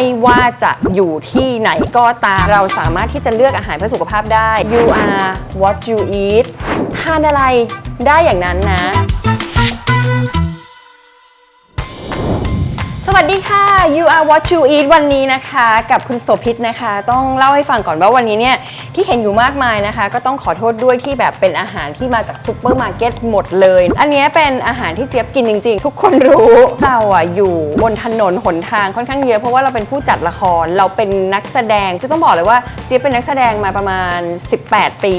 ไม่ว่าจะอยู่ที่ไหนก็ตามเราสามารถที่จะเลือกอาหารเพื่อสุขภาพได้ you are what you eat ทานอะไรได้อย่างนั้นนะ สวัสดีค่ะ you are what you eat วันนี้นะคะ กับคุณโสภิตนะคะ ต้องเล่าให้ฟังก่อนว่าวันนี้เนี่ย ที่เห็นอยู่มากมายนะคะ ก็ต้องขอโทษด้วยที่แบบเป็นอาหารที่มาจากซุปเปอร์มาร์เก็ตหมดเลย อันนี้เป็นอาหารที่เจี๊ยบกินจริง ๆ ทุกคนรู้เราอะอยู่บนถนนหนทางค่อนข้างเยอะเพราะว่าเราเป็นผู้จัดละครเราเป็นนักแสดงจะต้องบอกเลยว่าเจี๊ยบเป็นนักแสดงมาประมาณ 18 ปี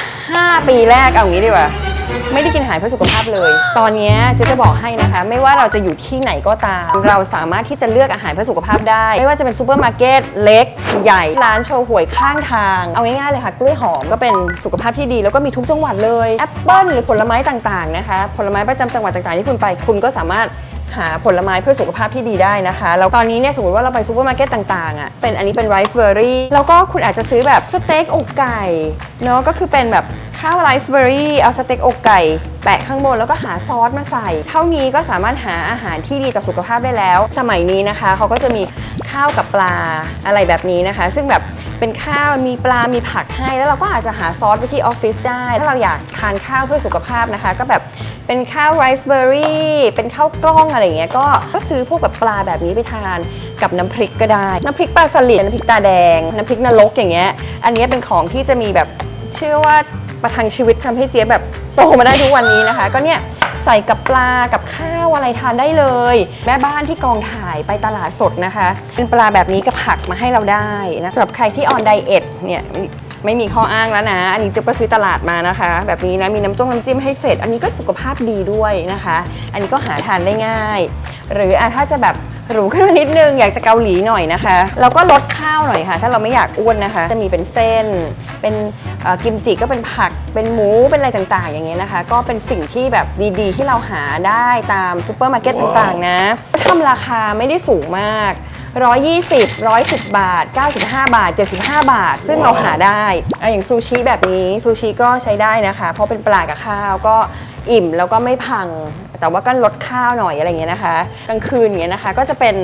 15 ปีแรกเอางี้ดีกว่า ไม่ได้กินอาหารเพื่อสุขภาพเลย ตอนนี้เจะจะบอกให้นะคะ ไม่ว่าเราจะอยู่ที่ไหนก็ตาม เราสามารถที่จะเลือกอาหารเพื่อสุขภาพได้ ไม่ว่าจะเป็นซูเปอร์มาร์เก็ตเล็ก ใหญ่ ร้านโชว์หวยข้างทาง เอาง่ายๆเลยค่ะ กล้วยหอมก็เป็นสุขภาพที่ดีแล้วก็มีทุกจังหวัดเลยแอปเปิ้ลหรือผลไม้ต่างๆนะคะ ผลไม้ประจำจังหวัดต่างๆที่คุณไป คุณก็สามารถหาผลไม้เพื่อสุขภาพที่ดีได้นะคะ แล้วตอนนี้เนี่ยสมมติว่าเราไปซูเปอร์มาร์เก็ตต่างๆอะเป็นอันนี้เป็นไรซ์เบอร์รี่แล้วก็คุณอาจจะซื้อแบบสเต็กอกไก่เนาะก็คือเป็นแบบ ข้าวไรซ์เบอร์รี่เอาสเต็กอกไก่ แปะข้างบนแล้วก็หาซอสมาใส่ เท่านี้ก็สามารถหาอาหารที่ดีต่อสุขภาพได้แล้ว สมัยนี้นะคะเขาก็จะมีข้าวกับปลาอะไรแบบนี้นะคะ ซึ่งแบบเป็นข้าวมีปลา มีผักให้ แล้วเราก็อาจจะหาซอสไปที่ออฟฟิศได้ ถ้าเราอยากทานข้าวเพื่อสุขภาพนะคะ ก็แบบเป็นข้าวไรซ์เบอร์รี่ เป็นข้าวกล้องอะไรอย่างเงี้ย ก็ก็ซื้อพวกแบบปลาแบบนี้ไปทานกับน้ำพริกก็ได้ น้ำพริกปลาสลิด น้ำพริกตาแดง น้ำพริกนรกอย่างเงี้ย อันนี้เป็นของที่จะมีแบบเชื่อว่า ประทังชีวิตทำให้เจี๊ยบแบบโตมาได้ทุกวันนี้นะคะ ก็เนี่ยใส่กับปลากับข้าวอะไรทานได้เลย แม่บ้านที่กองถ่ายไปตลาดสดนะคะ เป็นปลาแบบนี้กับผักมาให้เราได้นะสำหรับใครที่ออนไดเอทเนี่ยไม่มีข้ออ้างแล้วนะ อันนี้จะก็ซื้อตลาดมานะคะ แบบนี้นะมีน้ำจ้งน้ำจิ้มให้เสร็จ อันนี้ก็สุขภาพดีด้วยนะคะ อันนี้ก็หาทานได้ง่าย หรืออะถ้าจะแบบหรูขึ้นมานิดนึงอยากจะเกาหลีหน่อยนะคะ เราก็ลดข้าาวหน่อยค่ะ ถ้าเราไม่อยากอ้วนนะคะ จะมีเป็นเส้น เป็นกิมจิก็เป็นผัก เป็นหมู เป็นอะไรต่างๆ อย่างเงี้ยนะคะ ก็เป็นสิ่งที่แบบดีๆ ที่เราหาได้ตามซูเปอร์มาร์เก็ตต่างๆ นะทำราคาไม่ได้สูงมาก 120 110 บาท 95 บาท 75 บาท ซึ่งเราหาได้ออย่างซูชิแบบนี้ซูชิก็ใช้ได้นะคะ เพราะเป็นปลากับข้าวก็อิ่มแล้วก็ไม่พัง แต่ว่าก็ลดข้าวหน่อยอะไรเงี้ยนะคะ กลางคืนเงี้ยนะคะ ก็จะเป็น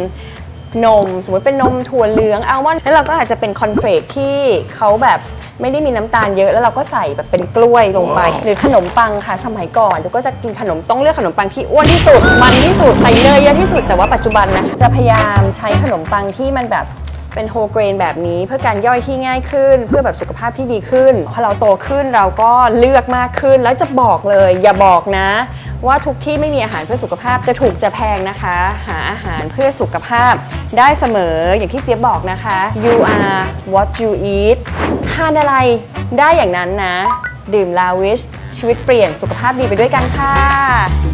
นม สมมติเป็นนมถั่วเหลืองอัลมอนด์แล้วเราก็อาจจะเป็นคอนเฟลกที่เขาแบบไม่ได้มีน้ำตาลเยอะแล้วเราก็ใส่แบบเป็นกล้วยลงไป หรือขนมปังค่ะสมัยก่อนจะก็จะกินขนมต้องเลือกขนมปังที่อ้วนที่สุด มันที่สุดใส่เนยเยอะที่สุดแต่ว่าปัจจุบันนะคะจะพยายามใช้ขนมปังที่มันแบบเป็นโฮเกรนแบบนี้เพื่อการย่อยที่ง่ายขึ้น เพื่อแบบสุขภาพที่ดีขึ้น พอเราโตขึ้นเราก็เลือกมากขึ้น แล้วจะบอกเลย อย่าบอกนะ ว่าทุกที่ไม่มีอาหารเพื่อสุขภาพจะถูกจะแพงนะคะ หาอาหารเพื่อสุขภาพ ได้เสมออย่างที่เจี๊ยบบอกนะคะ you are what you eat ทานอะไรได้อย่างนั้นนะ ดื่มลาวิช ชีวิตเปลี่ยนสุขภาพดีไปด้วยกันค่ะ